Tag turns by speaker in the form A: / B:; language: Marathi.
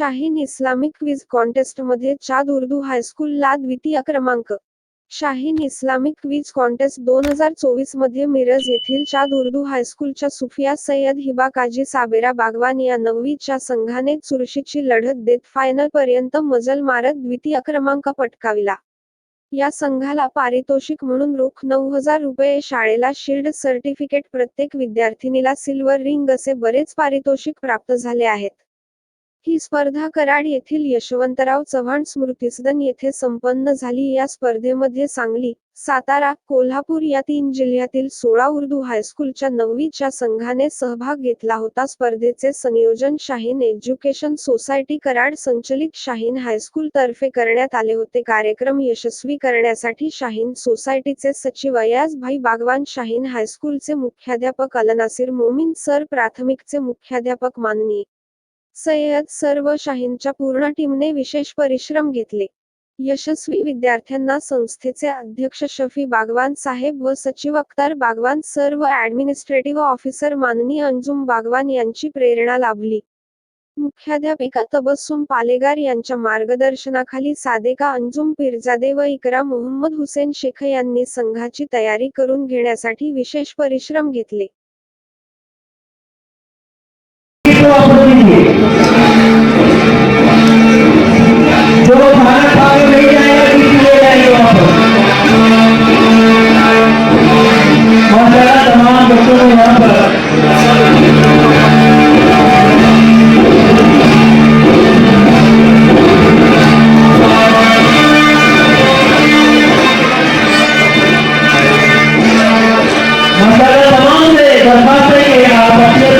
A: शाहीन इस्लामिक क्विज कॉन्टेस्टमध्ये चाद उर्दू हायस्कूलला द्वितीय क्रमांक. शाहीन इस्लामिक क्विज कॉन्टेस्ट दोन हजार चोवीसमध्ये मिरज येथील चाद उर्दू हायस्कूलच्या सुफिया सय्यद हिबा काजी साबेरा बागवान या नववीच्या संघाने चुरशीची लढत देत फायनल पर्यंत मजल मारत द्वितीय क्रमांक पटकाविला. या संघाला पारितोषिक म्हणून रोख नऊ हजार रुपये शाळेला शिल्ड सर्टिफिकेट प्रत्येक विद्यार्थिनीला सिल्वर रिंग असे बरेच पारितोषिक प्राप्त झाले आहेत. ही स्पर्धा कराड येथील यशवंतराव चव्हाण स्मृतिसदन येथे संपन्न झाली. या स्पर्धेमध्ये सांगली सातारा कोल्हापूर या तीन जिल्ह्यातील सोळा उर्दू हायस्कूलच्या नववीच्या संघाने सहभाग घेतला होता. स्पर्धेचे संयोजन शाहीन एज्युकेशन सोसायटी कराड संचलित शाहीन हायस्कूल तर्फे करण्यात आले होते. कार्यक्रम यशस्वी करण्यासाठी शाहीन सोसायटीचे सचिव अयाजभाई बागवान शाहीन हायस्कूलचे मुख्याध्यापक अलनासिर मोमीन सर प्राथमिकचे मुख्याध्यापक माननीय सय्यद सर्व शाहीनच्या पूर्ण टीमने विशेष परिश्रम घेतले. यशस्वी विद्यार्थ्यांना संस्थेचे अध्यक्ष शफी बागवान साहेब व सचिव अख्तार बागवान सर व ऍडमिनिस्ट्रेटिव्ह ऑफिसर माननीय अंजुम बागवान यांची प्रेरणा लाभली. मुख्याध्यापिका तबस्सुम पालेगार यांच्या मार्गदर्शनाखाली सादेका अंजुम पिरजादे व इकरा मोहम्मद हुसेन शेख यांनी संघाची तयारी करून घेण्यासाठी विशेष परिश्रम घेतले.
B: है